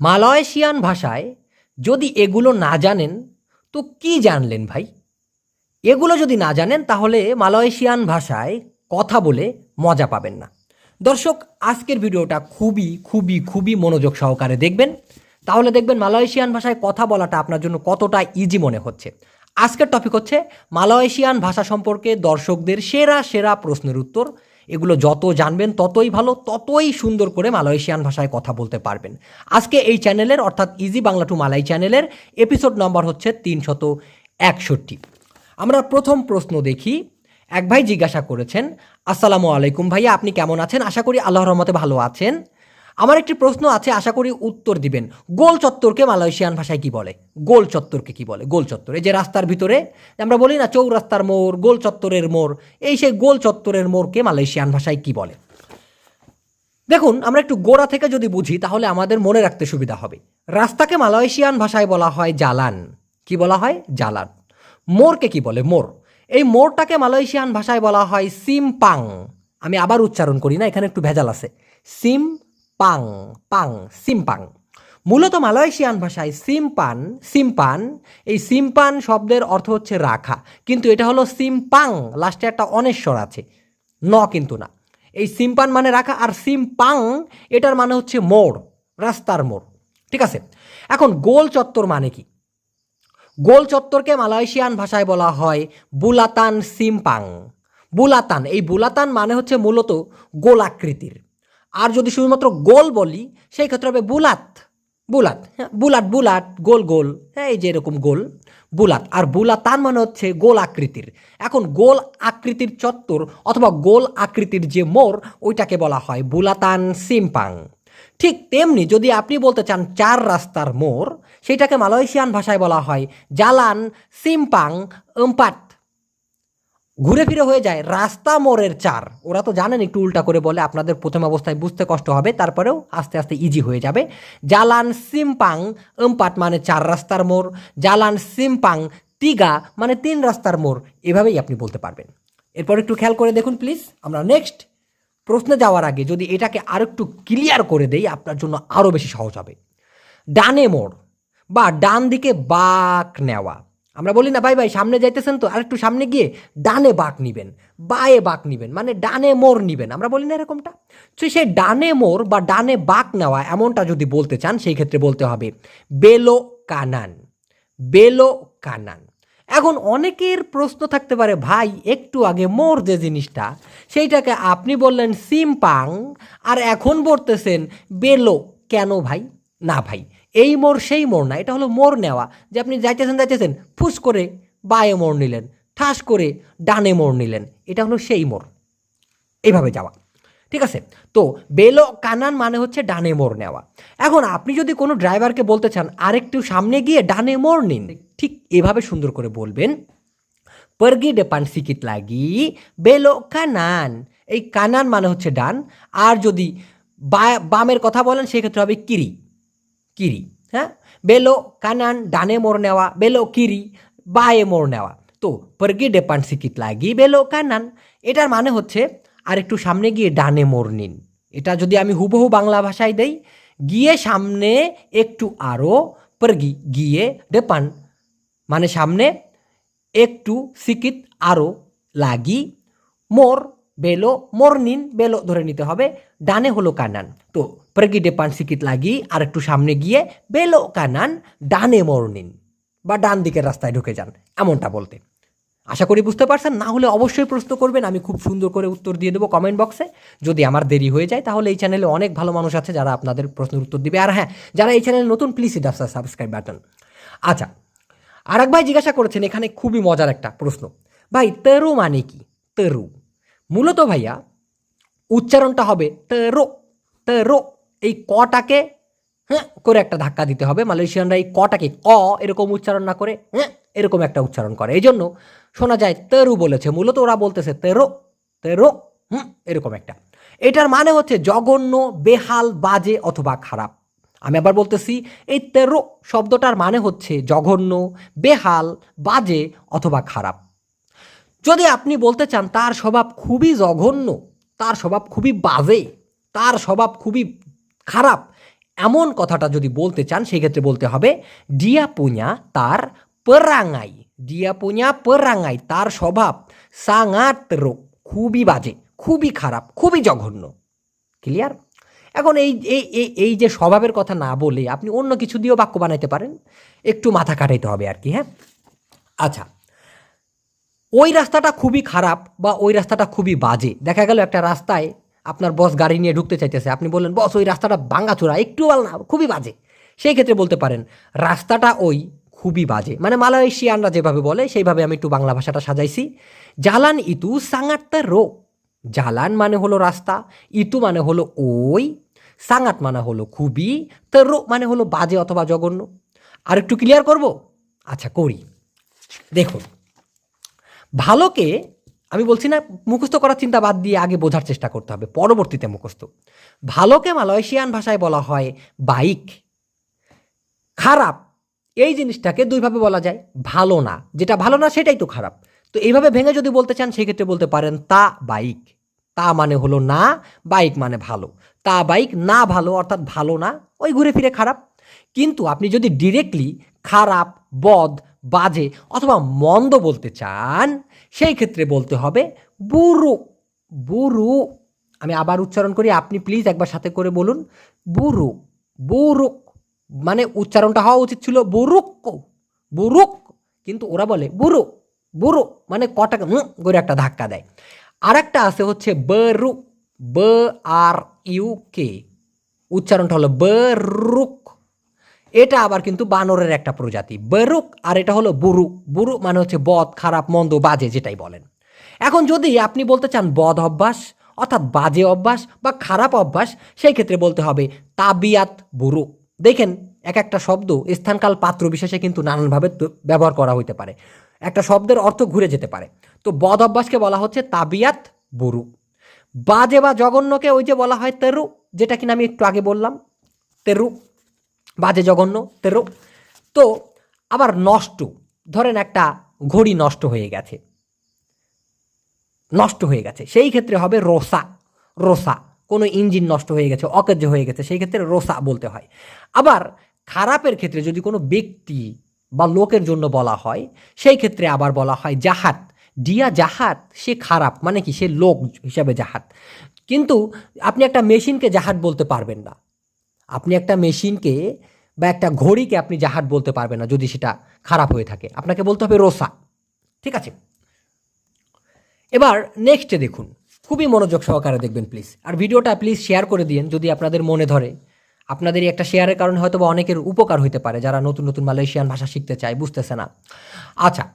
Malaysian ভাষায় যদি এগুলো না জানেন, তো কি জানলেন ভাই? এগুলো যদি না জানেন, তাহলে মালয়েশিয়ান ভাষায় কথা বলে মজা পাবেন না। দর্শক, আজকের ভিডিওটা খুবই খুবই খুবই মনোযোগ সহকারে দেখবেন। তাহলে দেখবেন মালয়েশিয়ান ভাষায় কথা বলাটা আপনার জন্য কতটা ইজি মনে হচ্ছে। আজকের টপিক হচ্ছে মালয়েশিয়ান ভাষা সম্পর্কে দর্শকদের সেরা সেরা প্রশ্নের উত্তর। এগুলো যত জানবেন ততই ভালো, ততই সুন্দর করে মালয়েশিয়ান ভাষায় কথা বলতে পারবেন। আজকে এই চ্যানেলের, অর্থাৎ ইজি বাংলা টু মালাই চ্যানেলের এপিসোড নম্বর হচ্ছে তিনশত একষট্টি। আমরা প্রথম প্রশ্ন দেখি, এক ভাই জিজ্ঞাসা করেছেন, আসসালামু আলাইকুম ভাইয়া, আপনি কেমন আছেন? আশা করি আল্লাহর রহমতে ভালো আছেন। আমার একটি প্রশ্ন আছে, আশা করি উত্তর দিবেন। গোল চত্বরকে মালয়েশিয়ান ভাষায় কি বলে? গোল চত্বরকে কি বলে? গোল চত্বর। এই যে রাস্তার ভিতরে, আমরা বলি না চৌরাস্তার মোড়, গোল চত্বরের মোড়, এই সেই গোল চত্বরের মোড়কে মালয়েশিয়ান ভাষায় কি বলে? দেখুন, আমরা একটু গোড়া থেকে যদি বুঝি, তাহলে আমাদের মনে রাখতে সুবিধা হবে। রাস্তাকে মালয়েশিয়ান ভাষায় বলা হয় জালান কি বলা হয়? জালান মোরকে কি বলে? মোর এই মোরটাকে মালয়েশিয়ান ভাষায় বলা হয় সিমপাং। আমি আবার উচ্চারণ করি না, এখানে একটু ভেজাল আছে। সিম পাং পাং, সিমপাং। মূলত মালয়েশিয়ান ভাষায় সিমপান সিমপান, এই সিমপান শব্দের অর্থ হচ্ছে রাখা। কিন্তু এটা হলো সিমপাং লাস্টে একটা অনেশ্বর আছে। ন কিন্তু না। এই সিমপান মানে রাখা আর সিমপাং, এটার মানে হচ্ছে মোড়, রাস্তার মোড়। ঠিক আছে? এখন গোল চত্বর মানে কি? গোল চত্বরকে মালয়েশিয়ান ভাষায় বলা হয় বুলাতান সিমপাং। বুলাতান, এই বুলাতান মানে হচ্ছে মূলত গোলাকৃতির। আর যদি শুধুমাত্র গোল বলি, সেই ক্ষেত্রে হবে বুলাত। বুলাত হ্যাঁ বুলাট বুলাট গোল গোল হ্যাঁ এই যে এরকম গোল, বুলাত। আর বুলাতান মানে হচ্ছে গোল আকৃতির। এখন গোল আকৃতির চত্বর অথবা গোল আকৃতির যে মোর ওইটাকে বলা হয় বুলাতান সিমপাং। ঠিক তেমনি যদি আপনি বলতে চান চার রাস্তার মোর সেটাকে মালয়েশিয়ান ভাষায় বলা হয় জালান সিমপাং এম্পাট। ঘুরে ফিরে হয়ে যায়। রাস্তা মোড়ের চার। ওরা তো জানেন একটু উল্টা করে বলে আপনাদের প্রথম অবস্থায় বুঝতে কষ্ট হবে, তারপরেও আস্তে আস্তে ইজি হয়ে যাবে। জালান সিমপাং, এম্পাট মানে চার রাস্তার মোড়। জালান সিমপাং, তিগা মানে তিন রাস্তার মোড়। এভাবেই আপনি বলতে পারবেন। এরপর একটু খেয়াল করে দেখুন প্লিজ আমরা নেক্সট প্রশ্নে যাওয়ার আগে যদি এটাকে আরও একটু ক্লিয়ার করে দেই, আপনার জন্য আরও বেশি সহজ হবে। ডানে মোড় বা ডান দিকে বাঁক নেওয়া। আমরা বলি না, ভাই ভাই, সামনে যাইতেছেন তো, আরেকটু সামনে গিয়ে ডানে বাঁক নিবেন, বায়ে বাঁক নিবেন মানে ডানে মোড় নিবেন। আমরা বলি না এরকমটা। তো সেই ডানে মোড় বা ডানে বাঁক নেওয়া এমনটা যদি বলতে চান, সেই ক্ষেত্রে বলতে হবে, বেলো কানান বেলো কানান। এখন অনেকের প্রশ্ন থাকতে পারে, ভাই, একটু আগে মোর যে জিনিসটা, সেইটাকে আপনি বললেন সিমপাং, আর এখন বলতেছেন বেলো, কেন ভাই? না, ভাই এই মোর সেই মোর না, এটা হলো মোর নেওয়া। যে আপনি যাইতেছেন যাইতেছেন, ফুস করে বায়ে মোড় নিলেন, ঠাস করে ডানে মোড় নিলেন, এটা হলো সেই মোড়। এইভাবে যাওয়া। ঠিক আছে? তো বেলো কানান মানে হচ্ছে ডানে মোড় নেওয়া। এখন আপনি যদি কোনো ড্রাইভারকে বলতে চান, আরেকটু সামনে গিয়ে ডানে মোড় নিন, ঠিক এভাবে সুন্দর করে বলবেন pergi depan sikit লাগি belok কানান। এই কানান মানে হচ্ছে ডান। আর যদি বামের কথা বলেন, সেক্ষেত্রে হবে কিরি। কিরি হ্যাঁ বেলো কানান ডানে মোড় নেওয়া বেলো কিরি বায়ে মোড় নেওয়া তো depan sikit lagi belok kanan. এটার মানে হচ্ছে আর একটু সামনে গিয়ে ডানে মোড় নিন। এটা যদি আমি হুবহু বাংলা ভাষায় দেই, গিয়ে সামনে একটু আরও pergi গিয়ে ডেপান মানে সামনে একটু সিকিত আরও লাগি, মোর বেলো মোর নিন বেলো ধরে নিতে হবে। ডানে হলো কানান। তো প্রগি ডেপান সিকিত লাগি আর একটু সামনে গিয়ে বেলো কানান, ডানে মোর নিন বা ডান দিকের রাস্তায় ঢুকে যান, এমনটা বলতে। আশা করি বুঝতে পারছেন, না হলে অবশ্যই প্রশ্ন করবেন, আমি খুব সুন্দর করে উত্তর দিয়ে দেবো কমেন্ট বক্সে যদি আমার দেরি হয়ে যায়, তাহলে এই চ্যানেলে অনেক ভালো মানুষ আছে যারা আপনাদের প্রশ্নের উত্তর দিবে। আর হ্যাঁ যারা এই চ্যানেলে নতুন প্লিজ ইট সাবস্ক্রাইব বাটন আচ্ছা আর এক ভাই জিজ্ঞাসা করেছেন, এখানে খুবই মজার একটা প্রশ্ন। ভাই, তেরু মানে কি? তেরু। মূলত ভাইয়া, উচ্চারণটা হবে তেরো তেরো এই কটাকে হ্যাঁ করে একটা ধাক্কা দিতে হবে। মালয়েশিয়ানরা এই কটাকে ক এরকম উচ্চারণ না করে হ্যাঁ এরকম একটা উচ্চারণ করে। এই জন্য শোনা যায় তেরু বলেছে, মূলত ওরা বলতেছে তেরো তেরো হুম, এরকম একটা। এটার মানে হচ্ছে জঘন্য, বেহাল, বাজে অথবা খারাপ। আমি আবার বলতেছি, এই তেরো শব্দটার মানে হচ্ছে জঘন্য, বেহাল, বাজে অথবা খারাপ। যদি আপনি বলতে চান, তার স্বভাব খুবই জঘন্য, তার স্বভাব খুবই বাজে, তার স্বভাব খুবই খারাপ, এমন কথাটা যদি বলতে চান সেই ক্ষেত্রে বলতে হবে, ডিয়া পুña তার পেরাঙ্গাই ডিয়া পুña পেরাঙ্গাই তার স্বভাব সাঙাত রোগ খুবই বাজে, খুবই খারাপ, খুবই জঘন্য। ক্লিয়ার এখন এই এই এই যে স্বভাবের কথা না বলে আপনি অন্য কিছু দিয়েও বাক্য বানাইতে পারেন, একটু মাথা কাটাইতে হবে আর কি হ্যাঁ? আচ্ছা ওই রাস্তাটা খুবই খারাপ বা ওই রাস্তাটা খুবই বাজে। দেখা গেল একটা রাস্তায় আপনার বস গাড়ি নিয়ে ঢুকতে চাইতেছে। আপনি বললেন, বস, ওই রাস্তাটা ভাঙাচোরা, একটু না, খুবই বাজে। সেই ক্ষেত্রে বলতে পারেন, রাস্তাটা ওই খুবই বাজে। মানে মালয়েশিয়ানরা যেভাবে বলে, সেইভাবে আমি একটু বাংলা ভাষাটা সাজাইছি। জালান ইতু সাঙাট্তা রো। জালান মানে হলো রাস্তা, ইতু মানে হলো ওই। সাঙাট মানে হলো খুবই তো রো মানে হলো বাজে অথবা জঘন্য। আর একটু ক্লিয়ার করব? আচ্ছা করি। দেখুন ভালোকে, আমি বলছি না মুখস্থ করার চিন্তা বাদ দিয়ে আগে বোঝার চেষ্টা করতে হবে, পরবর্তীতে মুখস্থ। ভালোকে মালয়েশিয়ান ভাষায় বলা হয় বাইক। খারাপ, এই জিনিসটাকে দুইভাবে বলা যায়, ভালো না। যেটা ভালো না, সেটাই তো খারাপ। তো এইভাবে ভেঙে যদি বলতে চান, সেক্ষেত্রে বলতে পারেন, তা বাইক। তা মানে হলো না, বাইক মানে ভালো। তা বাইক না ভালো, অর্থাৎ ভালো না, ওই ঘুরে ফিরে খারাপ। কিন্তু আপনি যদি ডিরেক্টলি খারাপ, বদ, বাজে অথবা মন্দ বলতে চান, সেই ক্ষেত্রে বলতে হবে বুরু বুরু। আমি আবার উচ্চারণ করি, আপনি প্লিজ একবার সাথে করে বলুন। বুরু বুরুক মানে উচ্চারণটা হওয়া উচিত ছিল বুরুক বুরুক। কিন্তু ওরা বলে বুরু বুরু। মানে হুম করে একটা ধাক্কা দেয়। আর একটা আছে হচ্ছে বরু ব আর ইউ কে উচ্চারণটা হলো বরুক। এটা আবার কিন্তু বানরের একটা প্রজাতি, বেরুক আর এটা হলো বুরু। বুরু মানে হচ্ছে বদ খারাপ, মন্দ, বাজে যেটাই বলেন। এখন যদি আপনি বলতে চান বদ অভ্যাস, অর্থাৎ বাজে অভ্যাস বা খারাপ অভ্যাস, সেই ক্ষেত্রে বলতে হবে তাবিয়াত বুরু। দেখেন, এক একটা শব্দ স্থানকাল পাত্র বিশেষে কিন্তু নানানভাবে ব্যবহার করা হইতে পারে। একটা শব্দের অর্থ ঘুরে যেতে পারে। তো বদ অভ্যাসকে বলা হচ্ছে তাবিয়াত বুরু। বাজে বা জঘন্যকে ওই যে বলা হয় তেরু, যেটা কিনা আমি একটু আগে বললাম, তেরু। বাজে জঘন্য, তেরো। তো আবার নষ্ট, ধরেন একটা ঘড়ি নষ্ট হয়ে গেছে। নষ্ট হয়ে গেছে, সেই ক্ষেত্রে হবে রোসা রোসা, কোনো ইঞ্জিন নষ্ট হয়ে গেছে, অকেজ হয়ে গেছে, সেই ক্ষেত্রে রোসা বলতে হয়। আবার খারাপের ক্ষেত্রে যদি কোনো ব্যক্তি বা লোকের জন্য বলা হয়, সেই ক্ষেত্রে আবার বলা হয় জাহাত। ডিয়া জাহাত, সে খারাপ মানে কি? সে লোক হিসাবে জাহাত। কিন্তু আপনি একটা মেশিনকে জাহাত বলতে পারবেন না। আপনি একটা মেশিনকে বা একটা ঘড়িকে আপনি জাহাট বলতে পারবেন না যদি সেটা খারাপ হয়ে থাকে। আপনাকে বলতে হবে রোসা। ঠিক আছে? এবার নেক্সটে দেখুন। খুবই মনোযোগ সহকারে দেখবেন প্লিজ আর ভিডিওটা প্লিজ শেয়ার করে দিন যদি আপনাদের মনে ধরে। আপনাদের একটা শেয়ারের কারণে হয়তো বা অনেকের উপকার হইতে পারে যারা নতুন নতুন মালয়েশিয়ান ভাষা শিখতে চায়, বুঝতেছে না। আচ্ছা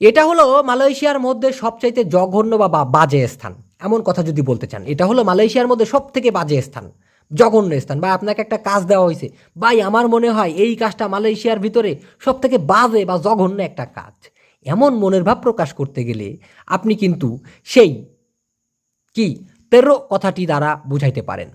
এটা হলো মালয়েশিয়ার মধ্যে সবচাইতে জঘন্য বা- বাজে স্থান। এমন কথা যদি বলতে চান, এটা হলো মালয়েশিয়ার মধ্যে সব থেকে বাজে স্থান। জঘন্য স্থান। বা আপনাকে একটা কাজ দেওয়া হয়েছে ভাই, আমার মনে হয় এই কাজটা মালয়েশিয়ার ভিতরে সব থেকে বাজে বা জঘন্য একটা কাজ। এমন মনের ভাব প্রকাশ করতে গেলে আপনি কিন্তু সেই কি তেরো কথাটি দ্বারা বুঝাইতে পারেন।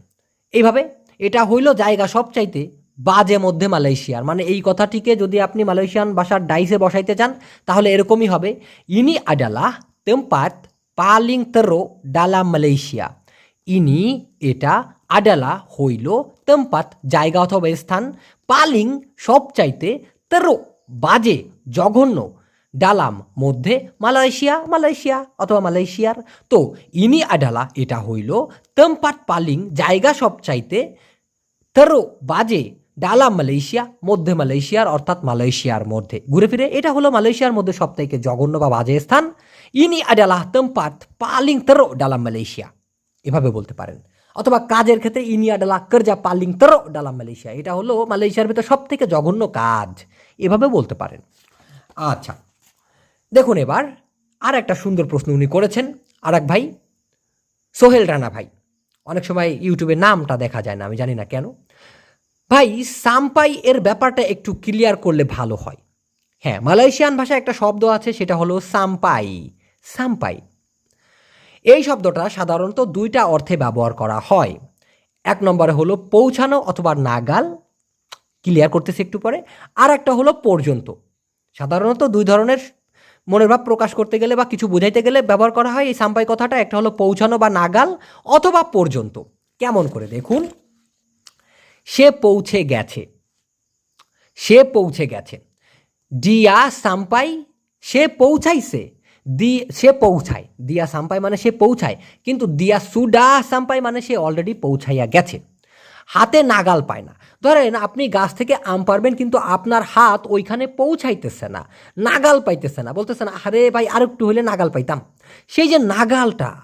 এইভাবে এটা হইল জায়গা সবচাইতে বাজে মধ্যে মালয়েশিয়ার। মানে এই কথাটিকে যদি আপনি মালয়েশিয়ান ভাষার ডাইসে বসাইতে চান, তাহলে এরকমই হবে। ইনি আডালা তেম্পাত পালিং তেরো ডালা মালয়েশিয়া। ইনি এটা আডালা, হইল, তেম্পাত, জায়গা অথবা স্থান, পালিং সবচাইতে তেরো, বাজে, জঘন্য, ডালাম মধ্যে মালয়েশিয়া মালয়েশিয়া অথবা মালয়েশিয়ার। তো ইনি আডালা, এটা হইল তেম্পাত, পালিং, জায়গা সবচাইতে তেরো, বাজে, ডালাম মালয়েশিয়া, মধ্যে মালয়েশিয়ার, অর্থাৎ মালয়েশিয়ার মধ্যে। ঘুরে ফিরে, এটা হলো মালয়েশিয়ার মধ্যে সবথেকে জঘন্য বা বাজে স্থান। ইনি আডালা, তেম্পাত, পালিং, তেরো, ডালাম মালয়েশিয়া। এভাবে বলতে পারেন। অথবা কাজের ক্ষেত্রে ইনিয়া ডালা পালিং তেরো ডালা মালয়েশিয়া। এটা হলো মালয়েশিয়ার ভিতরে সব থেকে জঘন্য কাজ। এভাবে বলতে পারেন। আচ্ছা দেখুন এবার আর একটা সুন্দর প্রশ্ন উনি করেছেন। আর এক ভাই, সোহেল রানা ভাই। অনেক সময় ইউটিউবে নামটা দেখা যায় না, আমি জানি না কেন। ভাই, সাম্পাই এর ব্যাপারটা একটু ক্লিয়ার করলে ভালো হয়। হ্যাঁ মালয়েশিয়ান ভাষায় একটা শব্দ আছে, সেটা হলো সাম্পাই। সাম্পাই। এই শব্দটা সাধারণত দুইটা অর্থে ব্যবহার করা হয়। এক নম্বরে হলো পৌঁছানো অথবা নাগাল। ক্লিয়ার করতেছি একটু পরে। আর একটা হলো পর্যন্ত। সাধারণত দুই ধরনের মনের ভাব প্রকাশ করতে গেলে বা কিছু বোঝাইতে গেলে ব্যবহার করা হয়। এই সাম্পাই কথাটা একটা হলো পৌঁছানো বা নাগাল অথবা পর্যন্ত। কেমন করে দেখুন? সে পৌঁছে গেছে। সে পৌঁছে গেছে। ডিয়া সাম্পাই, সে পৌঁছাইছে। দি সে পৌঁছায়। দিয়া সাম্পাই মানে সে পৌঁছায়। কিন্তু দিয়া সুডা সাম্পাই মানে সে অলরেডি পৌঁছাইয়া গেছে। হাতে নাগাল পায় না। ধরেন আপনি গাছ থেকে আম পারবেন কিন্তু আপনার হাত ওইখানে পৌঁছাইতেছে না। নাগাল পাইতেছে না। বলতেছে না, আরে ভাই আর একটু হলে নাগাল পাইতাম। সেই যে নাগালটা,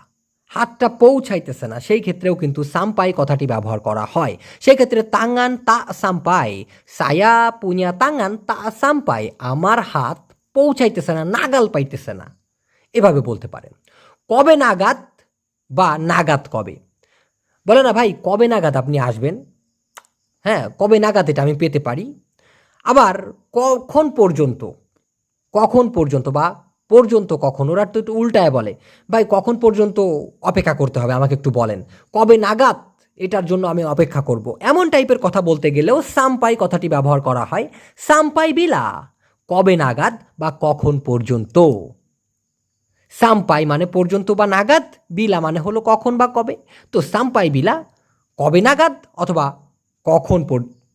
হাতটা পৌঁছাইতেছে না, সেই ক্ষেত্রেও কিন্তু সাম্পাই কথাটি ব্যবহার করা হয়। সেই ক্ষেত্রে তাঙ্গান তা সাম্পাই, সায়া পুনিয়া তাঙ্গান তা সাম্পাই, আমার হাত পৌঁছাইতেছে না, নাগাল পাইতেছে না। এভাবে বলতে পারেন। কবে নাগাদ বা নাগাদ কবে? বলে না ভাই, কবে নাগাদ আপনি আসবেন? হ্যাঁ কবে নাগাদ এটা আমি পেতে পারি? আবার কখন পর্যন্ত? কখন পর্যন্ত বা পর্যন্ত কখন? ওরা তো একটু উল্টায় বলে। ভাই, কখন পর্যন্ত অপেক্ষা করতে হবে? আমাকে একটু বলেন। কবে নাগাদ এটার জন্য আমি অপেক্ষা করব? এমন টাইপের কথা বলতে গেলেও সাম্পাই কথাটি ব্যবহার করা হয়। সাম্পাই বিলা, কবে নাগাদ বা কখন পর্যন্ত? সাম্পাই মানে পর্যন্ত বা নাগাদ, বিলা মানে হলো কখন বা কবে। তো সাম্পাই বিলা কবে নাগাদ অথবা কখন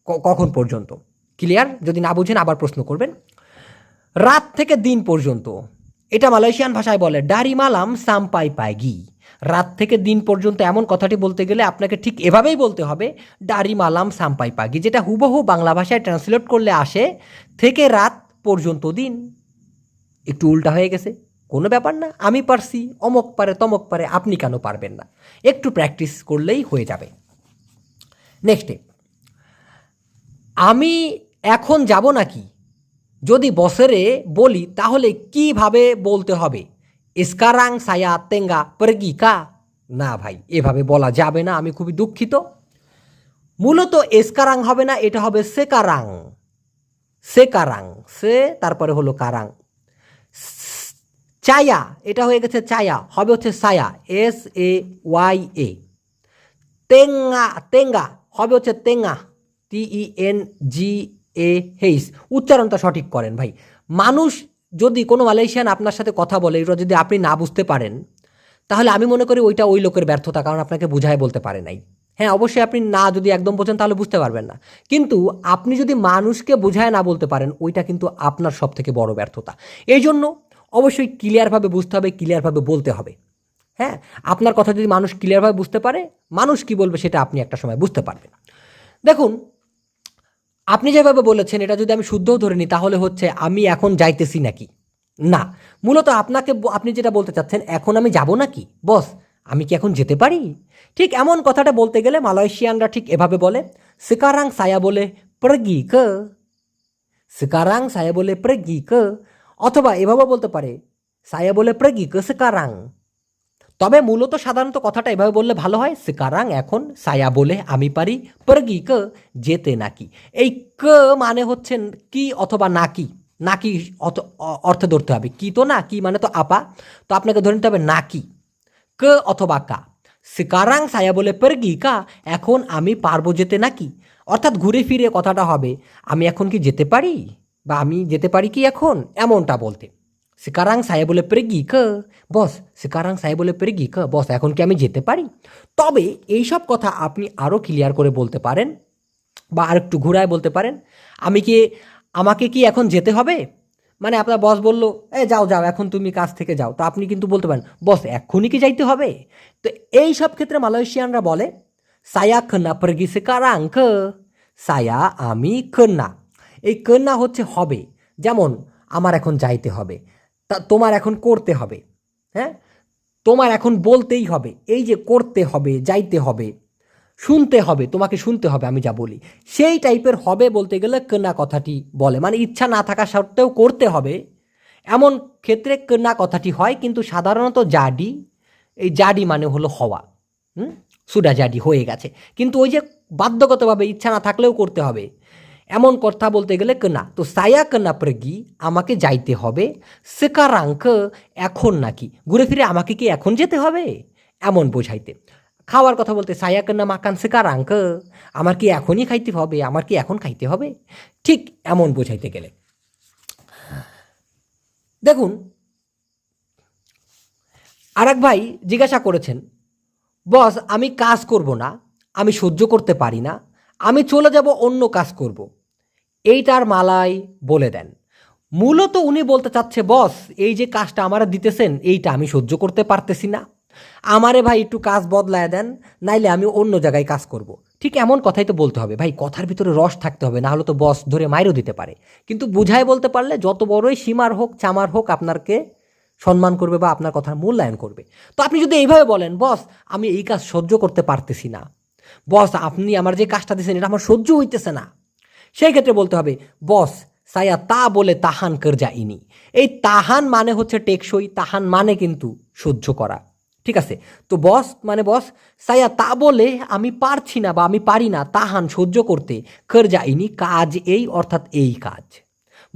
কখন পর্যন্ত? ক্লিয়ার যদি না বুঝেন, আবার প্রশ্ন করবেন। রাত থেকে দিন পর্যন্ত। এটা মালয়েশিয়ান ভাষায় বলে, ডারি মালাম সাম্পাই পাইগি। রাত থেকে দিন পর্যন্ত এমন কথাটি বলতে গেলে আপনাকে ঠিক এভাবেই বলতে হবে, ডারি মালাম সাম্পাই পাগি যেটা হুবহু বাংলা ভাষায় ট্রান্সলেট করলে আসে, থেকে রাত পর্যন্ত দিন। একটু উল্টা হয়ে গেছে। কোনো ব্যাপার না, আমি পারছি, অমক পারে তমক পারে আপনি কেন পারবেন না? একটু প্র্যাকটিস করলেই হয়ে যাবে। নেক্সটে আমি এখন যাব নাকি? যদি বছরে বলি, তাহলে কীভাবে বলতে হবে? ইস্কারাং সায়া তেঙ্গা পরগি কা না ভাই, এভাবে বলা যাবে না, আমি খুবই দুঃখিত। মূলত এসকারাং হবে না, এটা হবে সেকারাং। সেকারাং, সে তারপরে হলো কারাং। চায়া, এটা হয়ে গেছে চায়া, হবে হচ্ছে সায়া এস এ ওয়াই এ তেঙ্গা তেঙ্গা, হবে হচ্ছে তেঙ্গা টি ই এন জি এ হেইস উচ্চারণটা সঠিক করেন ভাই। মানুষ যদি কোনো মালয়েশিয়ান আপনার সাথে কথা বলে এটা যদি আপনি না বুঝতে পারেন, তাহলে আমি মনে করি ওইটা ওই লোকের ব্যর্থতা, কারণ আপনাকে বুঝায় বলতে পারে নাই। হ্যাঁ অবশ্যই আপনি না যদি একদম বোঝেন, তাহলে বুঝতে পারবেন না। কিন্তু আপনি যদি মানুষকে বোঝায় না বলতে পারেন, ওইটা কিন্তু আপনার সব থেকে বড় ব্যর্থতা। এই জন্য অবশ্যই ক্লিয়ারভাবে বুঝতে হবে ক্লিয়ারভাবে বলতে হবে। হ্যাঁ? আপনার কথা যদি মানুষ ক্লিয়ারভাবে বুঝতে পারে, মানুষ কি বলবে সেটা আপনি একটা সময় বুঝতে পারবেন। দেখুন, আপনি যেভাবে বলেছেন, এটা যদি আমি শুদ্ধও ধরে নিই, তাহলে হচ্ছে আমি এখন যাইতেছি নাকি? না। মূলত আপনাকে আপনি যেটা বলতে চাচ্ছেন, এখন আমি যাব নাকি? বস, আমি কি এখন যেতে পারি? ঠিক এমন কথাটা বলতে গেলে মালয়েশিয়ানরা ঠিক এভাবে বলে, সিকারাং সায়া বলে প্রগি ক সিকারাং সায়া বলে প্রগি ক অথবা এভাবে বলতে পারে, সায়া বলে প্রেগি ক সিকারাং। তবে মূলত সাধারণত কথাটা এভাবে বললে ভালো হয়, সিকারাং, এখন সায়া বলে আমি পারি প্রগি ক যেতে নাকি। এই ক মানে হচ্ছেন কি অথবা নাকি? নাকি অর্থে ধরতে হবে। কি তো না কি মানে তো আপা। তো আপনাকে ধরে নিতে হবে নাকি। ক অথবা কা। সিকারাং, সায়া বলে পেরগি কা, এখন আমি পারব যেতে নাকি? অর্থাৎ ঘুরে ফিরে কথাটা হবে, আমি এখন কি যেতে পারি? বা আমি যেতে পারি কি এখন? এমনটা বলতে। সিকারাং সায়া বলে পেরগি ক, বস। সিকারাং সায়া বলে পেরগি ক, বস। এখন কি আমি যেতে পারি? তবে এইসব কথা আপনি আরও ক্লিয়ার করে বলতে পারেন বা আর একটু ঘুরায় বলতে পারেন। আমি কি, আমাকে কি এখন যেতে হবে? মানে আপনার বস বলল, এ, যাও যাও, এখন তুমি কাজ থেকে যাও। তো আপনি কিন্তু বলতে পারেন, বস, এক্ষুনি কি যাইতে হবে? তো এই সব ক্ষেত্রে মালয়েশিয়ানরা বলে, সায়া খন্না পরগি সে কারাঙ্ক সায়া আমি খন্না এই কন্যা হচ্ছে হবে। যেমন, আমার এখন যাইতে হবে। তা তোমার এখন করতে হবে। হ্যাঁ? তোমার এখন বলতেই হবে, এই যে করতে হবে, যাইতে হবে, শুনতে হবে, তোমাকে শুনতে হবে, আমি যা বলি। সেই টাইপের হবে বলতে গেলে কন্যা কথাটি বলে। মানে ইচ্ছা না থাকা সত্ত্বেও করতে হবে। এমন ক্ষেত্রে কন্যা কথাটি হয়, কিন্তু সাধারণত জাডি এই জাডি মানে হলো হওয়া। হুম? সুডা জাডি হয়ে গেছে। কিন্তু ওই যে বাধ্যগতভাবে ইচ্ছা না থাকলেও করতে হবে। এমন কথা বলতে গেলে কন্যা তো সায়া কন্যা প্রগি, আমাকে যাইতে হবে। সেকারাঙ্ক এখন নাকি? ঘুরে ফিরে আমাকে কি এখন যেতে হবে? এমন বোঝাইতে। খাওয়ার কথা বলতে সায়া কন্যা মাকান সেকারাঙ্ক আমার কি এখনই খাইতে হবে? আমার কি এখন খাইতে হবে? ঠিক এমন বোঝাইতে গেলে। দেখুন, আরেক ভাই জিজ্ঞাসা করেছেন, বস, আমি কাজ করব না, আমি সহ্য করতে পারি না, আমি চলে যাব অন্য কাজ করব। এইটার মালাই বলে দেন। মূলত উনি বলতে চাচ্ছে, বস, এই যে কাজটা আমারা দিতেছেন, এইটা আমি সহ্য করতে পারতেছি না। আমারে ভাই একটু কাজ বদলায় দেন, নাইলে আমি অন্য জায়গায় কাজ করব। ঠিক এমন কথাই তো বলতে হবে। ভাই, কথার ভিতরে রস থাকতে হবে, না হলে তো বস ধরে মাইরও দিতে পারে। কিন্তু বুঝায় বলতে পারলে যত বড়ই সীমার হোক, চামার হোক আপনাকে সম্মান করবে বা আপনার কথার মূল্যায়ন করবে। তো আপনি যদি এইভাবে বলেন, বস, আমি এই কাজ সহ্য করতে পারতেছি না। বস, আপনি আমার যে কাজটা দিয়েছেন, এটা আমার সহ্য হইতেছে না। সেই ক্ষেত্রে বলতে হবে, বস, সায়া তা বলে তাহান কর যাইনি। এই তাহান মানে হচ্ছে টেকসই, তাহান মানে কিন্তু সহ্য করা। ঠিক আছে? তো বস মানে বস, সায়া তা বলে আমি পারছি না বা আমি পারি না তাহান সহ্য করতে, কর যাইনি, কাজ এই অর্থাৎ এই কাজ।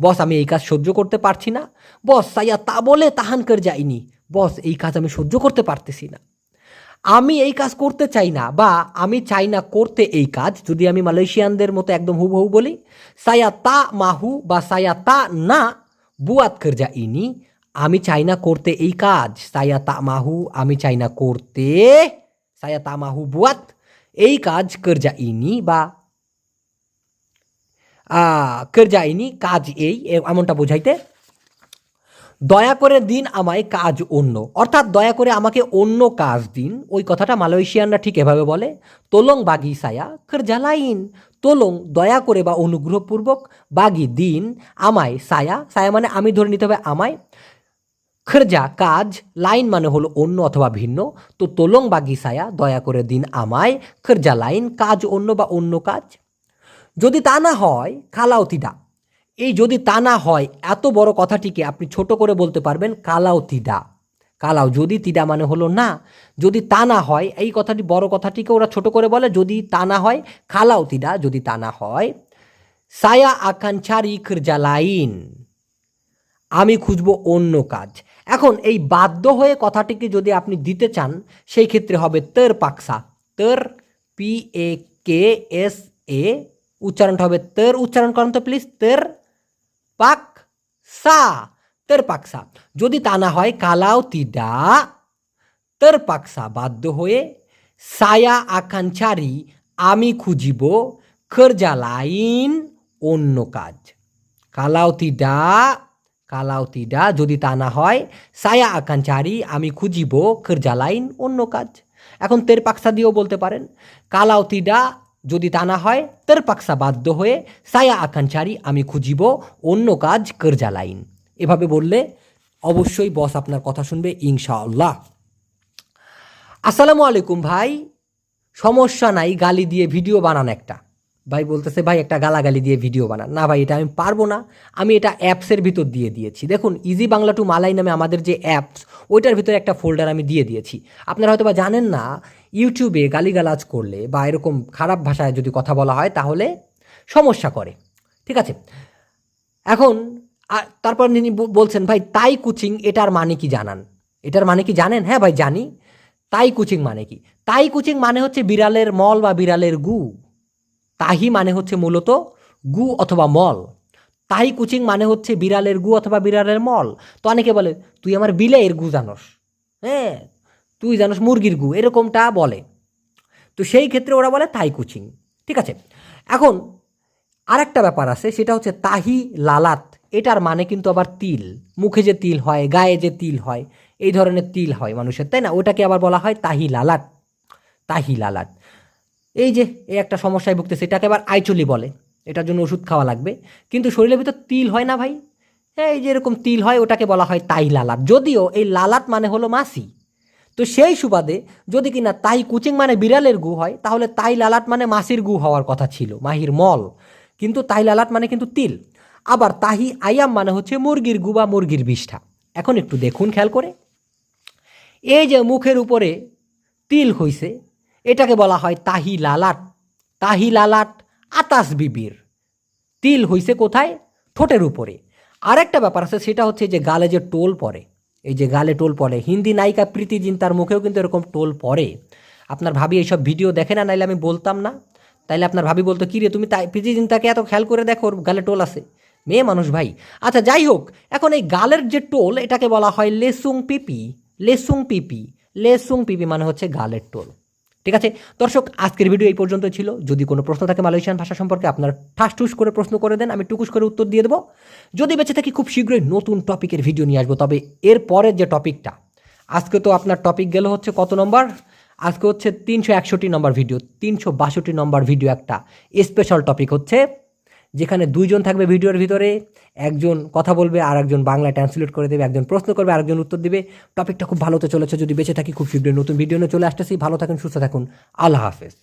বস, আমি এই কাজ সহ্য করতে পারছি না। বস, সায়া তা বলে তাহান কর যাইনি। বস, এই কাজ আমি সহ্য করতে পারতেছি না। আমি এই কাজ করতে চাই না বা আমি চাই না করতে এই কাজ, যদি আমি মালয়েশিয়ানদের মতো একদম হুবহু বলি, সায়া তা মাহু বা সায়া তা না, বুয়াত করজা ইনি, আমি চাই না করতে এই কাজ। সায়া তা মাহু, আমি চাই না করতে, সায়া তা মাহু, বুয়াত, এই কাজ করজা ইনি বা করজা ইনি, কাজ এই এমনটা বোঝাইতে দয়া করে দিন আমায় কাজ অন্য। অর্থাৎ দয়া করে আমাকে অন্য কাজ দিন। ওই কথাটা মালয়েশিয়ানরা ঠিক এভাবে বলে। তোলং বাগি সায়া জ্বালাইন। তোলং দয়া করে বা অনুগ্রহপূর্বক বাগি দিন আমায় সায়া। সায়া মানে আমি ধরে নিতে হবে আমায়। খরজা কাজ, লাইন মানে হলো অন্য অথবা ভিন্ন। তো তোলং বাগি সায়া, দয়া করে দিন আমায়। খরজা লাইন কাজ অন্য বা অন্য কাজ। যদি তা না হয়, খালাও এই যদি তা না হয়, এত বড় কথাটিকে আপনি ছোট করে বলতে পারবেন, কালাও তিডা কালাও যদি তিডা মানে হলো না, যদি তা না হয়, এই কথাটি বড় কথাটিকে ওরা ছোট করে বলে, যদি তা না হয় খালাও তিডা যদি তা না হয়, সায়া আকাঞ্চারি জ্বালাইন আমি খুঁজবো অন্য কাজ। এখন এই বাধ্য হয়ে কথাটিকে যদি আপনি দিতে চান, সেই ক্ষেত্রে হবে তর পাকসা। তর, P A K S A, উচ্চারণটা হবে তর, উচ্চারণ করেন তো প্লিজ তর পাক সা তর পাকসা। যদি তা না হয়, কালাও তিডা, তের পাকসা বাধ্য হয়ে সায়া আকাঞ্চারি আমি খুঁজিব খরজা লাইন অন্য কাজ। কালাউতিডা কালাউতিডা যদি তা না হয়, সায়া আকাঞ্চারি আমি খুঁজিব খরজা লাইন অন্য কাজ। এখন তের পাকসা দিয়েও বলতে পারেন। কালাউতিডা যদি তা না হয়, তের পাকসা বাধ্য হয়ে সায়া আকাঞ্চারি আমি খুঁজিব অন্য কাজ কর্জা লাইন এভাবে বললে অবশ্যই বস আপনার কথা শুনবে, ইনশাআল্লাহ। আসসালামু আলাইকুম ভাই। সমস্যা নাই, গালি দিয়ে ভিডিও বানান একটা। ভাই বলতেছে, ভাই, একটা গালাগালি দিয়ে ভিডিও বানান। না ভাই, এটা আমি পারব না। আমি এটা অ্যাপসের ভিতর দিয়ে দিয়েছি। দেখুন ইজি বাংলা টু মালাই নামে আমাদের যে অ্যাপস ওইটার ভিতরে একটা ফোল্ডার আমি দিয়ে দিয়েছি। আপনারা হয়তো বা জানেন না ইউটিউবে গালিগালাজ করলে বা এরকম খারাপ ভাষায় যদি কথা বলা হয়, তাহলে সমস্যা করে। ঠিক আছে? এখন তারপর তিনি বলছেন, ভাই, তাই কুচিং, এটার মানে কি জানান? এটার মানে কি জানেন? হ্যাঁ ভাই, জানি। তাই কুচিং মানে কি? তাই কুচিং মানে হচ্ছে বিড়ালের মল বা বিড়ালের গু। তাহি মানে হচ্ছে মূলত গু অথবা মল। তাই কুচিং মানে হচ্ছে বিড়ালের গু অথবা বিড়ালের মল। তো অনেকে বলে, তুই আমার বিলের গু জানস। হ্যাঁ তুই জানস মুরগির গু, এরকমটা বলে। তো সেই ক্ষেত্রে ওরা বলে তাই কুচিং। ঠিক আছে? এখন আরেকটা ব্যাপার আছে, সেটা হচ্ছে তাহি লালাত, এটার মানে কিন্তু আবার তিল। মুখে যে তিল হয়, গায়ে যে তিল হয়, এই ধরনের তিল হয় মানুষের, তাই না? ওটাকে আবার বলা হয় তাহি লালাত। তাহি লালাত। এই যে, এই একটা সমস্যায় ভুগতেছে, এটাকে আবার আইচলি বলে। এটার জন্য ওষুধ খাওয়া লাগবে। কিন্তু শরীরের ভিতর তিল হয় না ভাই। হ্যাঁ এই যে এরকম তিল হয়, ওটাকে বলা হয় তাই লালাট। যদিও এই লালাট মানে হলো মাসি তো সেই সুবাদে যদি কিনা তাই কুচিং মানে বিড়ালের গু হয়, তাহলে তাই লালাট মানে মাসির গু হওয়ার কথা ছিল, মাহির মল। কিন্তু তাই লালাট মানে কিন্তু তিল। আবার তাহি আয়াম মানে হচ্ছে মুরগির গু বা মুরগির বিষ্ঠা। এখন একটু দেখুন, খেয়াল করে। এই যে মুখের উপরে তিল হইছে, এটাকে বলা হয় তাহি লালাট। তাহি লালাট আতাস বিবির। তিল হইছে কোথায়? ঠোঁটের উপরে। আরেকটা ব্যাপার আছে, সেটা হচ্ছে যে গালে যে টোল পড়ে, এই যে গালে টোল পড়ে, হিন্দি নায়িকা প্রীতি জিন্তার মুখেও কিন্তু এরকম টোল পড়ে। আপনার ভাবি এইসব ভিডিও দেখে না, নাইলে আমি বলতাম না। তাইলে আপনার ভাবি বলতো, কী রে, তুমি তাই, প্রীতি জিন্তাকে এত খেয়াল করে দেখো গালে টোল আছে? মেয়ে মানুষ ভাই। আচ্ছা যাই হোক, এখন এই গালের যে টোল, এটাকে বলা হয় লেসুং পিপি। লেসুং পিপি। লেসুং পিপি মানে হচ্ছে গালের টোল। ঠিক আছে? দর্শক, আজকের ভিডিও এই পর্যন্ত ছিল। যদি কোনো প্রশ্ন থাকে মালয়েশিয়ান ভাষা সম্পর্কে, আপনার ঠাস টুস করে প্রশ্ন করে দেন, আমি টুকুস করে উত্তর দিয়ে দেবো। যদি বেঁচে থাকি, খুব শীঘ্রই নতুন টপিকের ভিডিও নিয়ে আসব। তবে এর পরের যে টপিকটা, আজকে তো আপনার টপিক গেল হচ্ছে কত নম্বর? আজকে হচ্ছে তিনশো একষট্টি নম্বর ভিডিও তিনশো বাষট্টি নম্বর ভিডিও একটা স্পেশাল টপিক হচ্ছে যেখানে দুইজন থাকবে ভিডিওর ভিতরে, একজন কথা বলবে আর একজন বাংলা ট্রান্সলেট করে দেবে, একজন প্রশ্ন করবে আর একজন উত্তর দেবে। টপিকটা খুব ভালো ভালোতে চলেছে, যদি বেঁচে থাকি খুব শীঘ্রই। নতুন ভিডিও নিয়ে চলে আসতেছি। ভালো থাকুন, সুস্থ থাকুন। আল্লাহ হাফেজ।